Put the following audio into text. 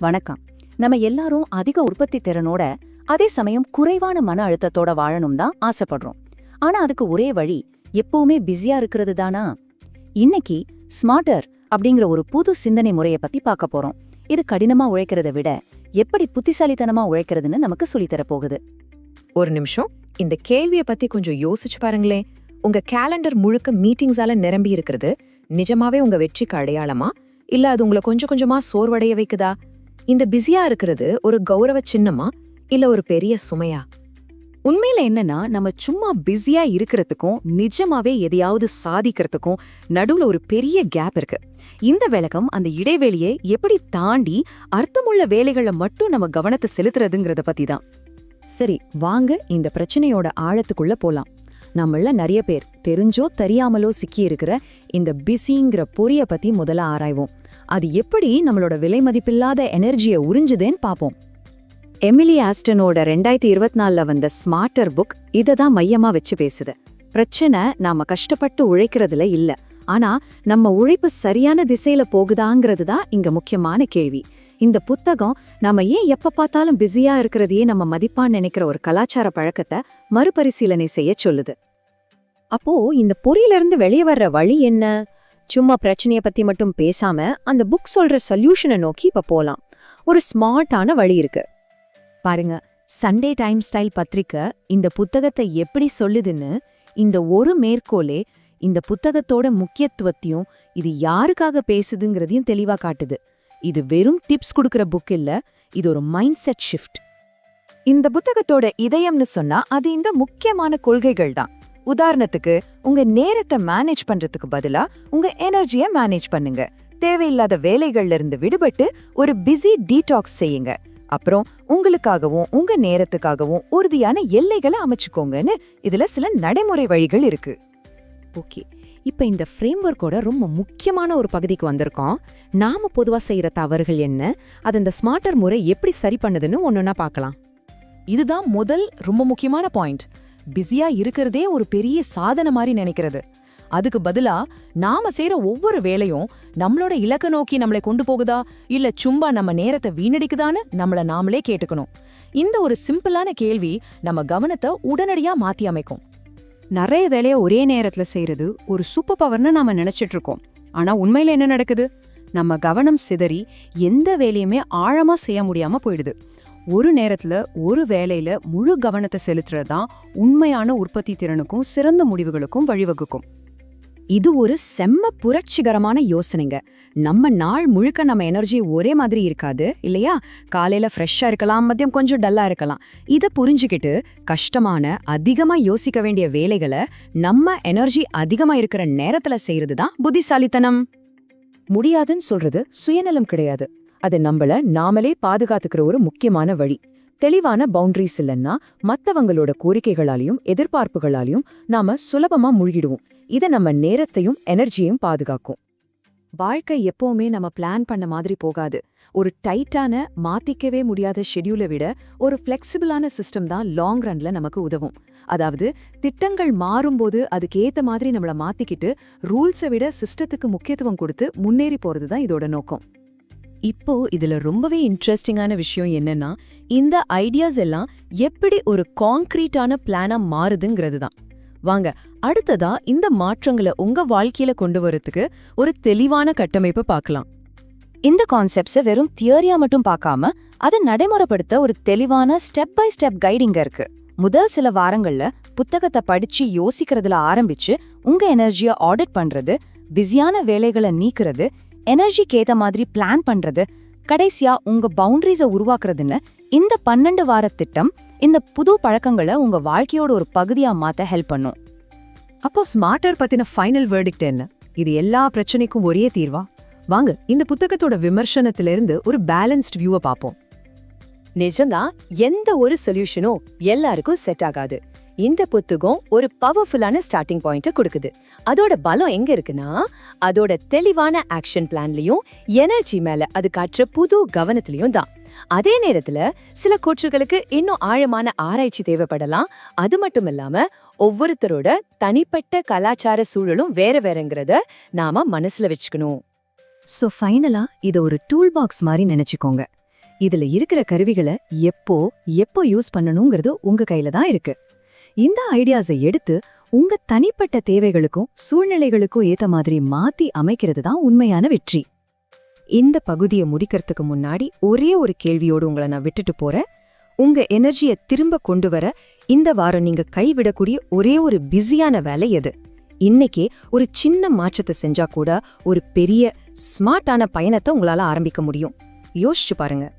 வணக்கம். நம்ம எல்லாரும் அதிக உற்பத்தி திறனோட அதே சமயம் குறைவான மன அழுத்தத்தோட வாழணும் தான் ஆசைப்படுறோம். ஆனா அதுக்கு ஒரே வழி எப்பவுமே பிஸியா இருக்கிறது தானா? இன்னைக்கு ஸ்மார்ட்டர் அப்படிங்கிற ஒரு புது சிந்தனை முறையை பத்தி பார்க்க போறோம். இது கடினமா உழைக்கிறத விட எப்படி புத்திசாலித்தனமா உழைக்கிறதுன்னு நமக்கு சொல்லித்தரப் போகுது ஒரு நிமிஷம். இந்த கேள்விய பத்தி கொஞ்சம் யோசிச்சு பாருங்களேன். உங்க கேலண்டர் முழுக்க மீட்டிங்ஸால நிரம்பி இருக்கிறது. நிஜமாவே உங்க வெற்றிக்கு அடையாளமா? இல்ல அது உங்களை கொஞ்சம் கொஞ்சமா சோர்வடைய வைக்குதா? இந்த பிஸியா இருக்கிறது ஒரு கௌரவ சின்னமா இல்ல ஒரு பெரிய சுமையா? உண்மையில என்னன்னா நம்ம சும்மா பிஸியா இருக்கிறதுக்கும் நிஜமாவே எதையாவது சாதிக்கிறதுக்கும் நடுவுல ஒரு பெரிய கேப் இருக்கு. இந்த விளக்கம் அந்த இடைவெளியை எப்படி தாண்டி அர்த்தமுள்ள வேலைகளை மட்டும் நம்ம கவனத்தை செலுத்துறதுங்கிறத பத்தி தான். சரி வாங்க இந்த பிரச்சனையோட ஆழத்துக்குள்ள போலாம். நம்மள நிறைய பேர் தெரிஞ்சோ தெரியாமலோ சிக்கி இருக்கிற இந்த பிஸிங்கிற பொரிய பத்தி முதல்ல ஆராய்வோம். அது எப்படி நம்மளோட விலை மதிப்பில்லாத எனர்ஜியை உறிஞ்சுதேன்னு பார்ப்போம் எமிலி ஆஸ்டனோட ரெண்டாயிரத்தி இருபத்தி நாலில் வந்த ஸ்மார்ட்டர் புக் இதை தான் மையமா வச்சு பேசுது. பிரச்சனை நாம கஷ்டப்பட்டு உழைக்கிறதுல இல்ல. ஆனா நம்ம உழைப்பு சரியான திசையில போகுதாங்கிறது தான் இங்க முக்கியமான கேள்வி. இந்த புத்தகம் நாம ஏன் எப்ப பார்த்தாலும் பிஸியா இருக்கிறதையே நம்ம மதிப்பான்னு நினைக்கிற ஒரு கலாச்சார பழக்கத்தை மறுபரிசீலனை செய்ய சொல்லுது. அப்போ இந்த பொறியிலிருந்து வெளியே வர்ற வழி என்ன? சும்மா பிரச்சனைய பத்தி மட்டும் பேசாம அந்த புக் சொல்ற சொல்யூஷனை நோக்கி இப்ப போலாம். ஒரு ஸ்மார்ட்டான வழி இருக்கு. பாருங்க சண்டே டைம் ஸ்டைல் பத்திரிக்கை இந்த புத்தகத்தை எப்படி சொல்லுதுன்னு இந்த ஒரு மேற்கோளே இந்த புத்தகத்தோட முக்கியத்துவத்தையும் இது யாருக்காக பேசுதுங்கிறதையும் தெளிவா காட்டுது. இது வெறும் டிப்ஸ் கொடுக்கற புக் இல்ல இது ஒரு மைண்ட் செட் ஷிஃப்ட் இந்த புத்தகத்தோட இதயம்னு சொன்னா அது இந்த முக்கியமான கொள்கைகள் தான் உதாரணத்துக்கு உங்க நேரத்தை மேனேஜ் பண்றதுக்கு பதிலா உங்க எனர்ஜியை மேனேஜ் பண்ணுங்க. தேவையில்லாத வேலைகள்ல இருந்து விடுபட்டு ஒரு பிஸி டீடாக்ஸ் செய்யுங்க. அப்புறம் உங்களுக்காகவும் உங்க நேரத்துக்காகவும் உறுதியான எல்லைகளை அமைச்சுக்கோங்கன்னு இதுல சில நடைமுறை வழிகள் இருக்கு. ஓகே. இப்ப இந்த ஃப்ரேம்வொர்க்கோட ரொம்ப முக்கியமான ஒரு பகுதிக்கு வந்திருக்கோம். நாம பொதுவா செய்யற தவறுகள் என்ன? அது இந்த ஸ்மார்ட்டர் முறை எப்படி சரி பண்ணுதுன்னு ஒன்னொன்னா பார்க்கலாம். இதுதான் முதல் ரொம்ப முக்கியமான பாயிண்ட் பிஸியா இருக்கிறதே ஒரு பெரிய சாதனை மாதிரி நினைக்கிறது. அதுக்கு பதிலா நாம செய்யற ஒவ்வொரு வேலையும் நம்மளோட இலக்க நோக்கி நம்மளை கொண்டு போகுதா? இல்ல சும்மா நம்ம நேரத்தை வீணடிக்குதான்னு நம்மள நாமளே கேட்டுக்கணும். இந்த ஒரு சிம்பிளான கேள்வி நம்ம கவனத்தை உடனடியா மாத்தி அமைக்கும். நிறைய வேலைய ஒரே நேரத்துல செய்யறது ஒரு சூப்பர் பவர்னு நாம நினைச்சிட்டு இருக்கோம். ஆனா உண்மையில என்ன நடக்குது? நம்ம கவனம் சிதறி எந்த வேலையுமே ஆழமா செய்ய முடியாம போயிடுது. ஒரு நேரத்துல ஒரு வேலையில முழு கவனத்தை செலுத்துறது தான் உண்மையான உற்பத்தி திறனுக்கும் சிறந்த முடிவுகளுக்கும் வழிவகுக்கும். இது ஒரு செம்ம புரட்சிகரமான யோசனைங்க. நம்ம நாள் முழுக்க நம்ம எனர்ஜி ஒரே மாதிரி இருக்காது இல்லையா? காலையில ஃப்ரெஷ்ஷா இருக்கலாம் மதியம் கொஞ்சம் டல்லா இருக்கலாம். இத புரிஞ்சுக்கிட்டு கஷ்டமான அதிகமா யோசிக்க வேண்டிய வேலைகளை நம்ம எனர்ஜி அதிகமா இருக்கிற நேரத்துல செய்கிறது தான் புத்திசாலித்தனம். முடியாதுன்னு சொல்றது சுயநலம் கிடையாது. அது நம்மள நாமளே பாதுகாத்துக்கிற ஒரு முக்கியமான வழி. தெளிவான பவுண்டரிஸ் இல்லைன்னா மத்தவங்களோட கோரிக்கைகளாலையும் எதிர்பார்ப்புகளாலையும் நாம சுலபமா முழுகிடுவோம். இத நம்ம நேரத்தையும் எனர்ஜியையும் பாதுகாக்கும். வாழ்க்கை எப்பவுமே நம்ம பிளான் பண்ண மாதிரி போகாது. ஒரு டைட்டான மாத்திக்கவே முடியாத ஷெட்யூலை விட ஒரு ஃப்ளெக்சிபிளான சிஸ்டம் தான் லாங் ரன்ல நமக்கு உதவும். அதாவது திட்டங்கள் மாறும்போது அதுக்கு ஏத்த மாதிரி நம்மள மாத்திக்கிட்டு ரூல்ஸை விட சிஸ்டத்துக்கு முக்கியத்துவம் கொடுத்து முன்னேறி போறது தான் இதோட நோக்கம். இப்போ இதுல ரொம்பவே இன்ட்ரெஸ்டிங்கான விஷயம் என்னன்னா இந்த ஐடியாஸ் எல்லாம் எப்படி ஒரு கான்கிரீட்டான பிளானா மாறுதுங்கிறது தான் வாங்க அடுத்ததா இந்த மாற்றங்களை உங்க வாழ்க்கையில கொண்டு வரதுக்கு ஒரு தெளிவான கட்டமைப்பை பார்க்கலாம். இந்த கான்செப்ட்ஸை வெறும் தியரியா மட்டும் பார்க்காம அதை நடைமுறைப்படுத்த ஒரு தெளிவான ஸ்டெப் பை ஸ்டெப் கைடிங்க இருக்கு. முதல் சில வாரங்கள்ல புத்தகத்தை படிச்சு யோசிக்கிறதுல ஆரம்பிச்சு உங்க எனர்ஜியை ஆடிட் பண்றது பிஸியான வேலைகளை நீக்குறது எனர்ஜிக்கு ஏத்த மாதிரி பிளான் பண்றது கடைசியா உங்க பவுண்டரிஸை உருவாக்குறதுன்னு இந்த பன்னெண்டு வார திட்டம் இந்த புது பழக்கங்களை உங்க வாழ்க்கையோட ஒரு பகுதியா மாத்த ஹெல்ப் பண்ணும். அப்போ ஸ்மார்ட்டர் பத்தின ஃபைனல் வேர்டிக்ட் என்ன? இது எல்லா பிரச்சனைக்கும் ஒரே தீர்வா? வாங்க இந்த புத்தகத்தோட விமர்சனத்திலிருந்து ஒரு பேலன்ஸ்ட் வியூவை பார்ப்போம். நிஜம்தான் எந்த ஒரு சொல்யூஷனும் எல்லாருக்கும் செட் ஆகாது. இந்த புத்தகம் ஒரு பவர்ஃபுல்லான ஸ்டார்டிங் பாயிண்ட்டை கொடுக்குது. அதோட பலம் எங்க இருக்குன்னா அதோட தெளிவான ஆக்ஷன் பிளான்லயும் எனர்ஜி மேல அது காட்டுற புது கவனத்திலயும் தான். அதே நேரத்துல சில கூற்றுகளுக்கு இன்னும் ஆழமான ஆராய்ச்சி தேவைப்படலாம். அது மட்டும் இல்லாம ஒவ்வொருத்தரோட தனிப்பட்ட கலாச்சார சூழலும் வேற வேறங்கிறத நாம மனசுல வச்சுக்கணும். சோ ஃபைனலா இத ஒரு டூல் பாக்ஸ் மாதிரி நினைச்சுக்கோங்க. இதுல இருக்கிற கருவிகளை எப்போ எப்போ யூஸ் பண்ணணுங்கிறது உங்க கையில தான் இருக்கு. இந்த ஐடியாஸை எடுத்து உங்க தனிப்பட்ட தேவைகளுக்கும் சூழ்நிலைகளுக்கும் ஏத்த மாதிரி மாத்தி அமைக்கிறது தான் உண்மையான வெற்றி. இந்த பகுதியை முடிக்கிறதுக்கு முன்னாடி ஒரே ஒரு கேள்வியோடு உங்களை நான் விட்டுட்டு போறேன். உங்க எனர்ஜியை திரும்ப கொண்டு வர இந்த வாரம் நீங்க கைவிடக்கூடிய ஒரே ஒரு பிஸியான வேலை எது? இன்னைக்கே ஒரு சின்ன மாற்றத்தை செஞ்சா கூட ஒரு பெரிய ஸ்மார்ட்டான பயணத்தை உங்களால ஆரம்பிக்க முடியும். யோசிச்சு பாருங்க.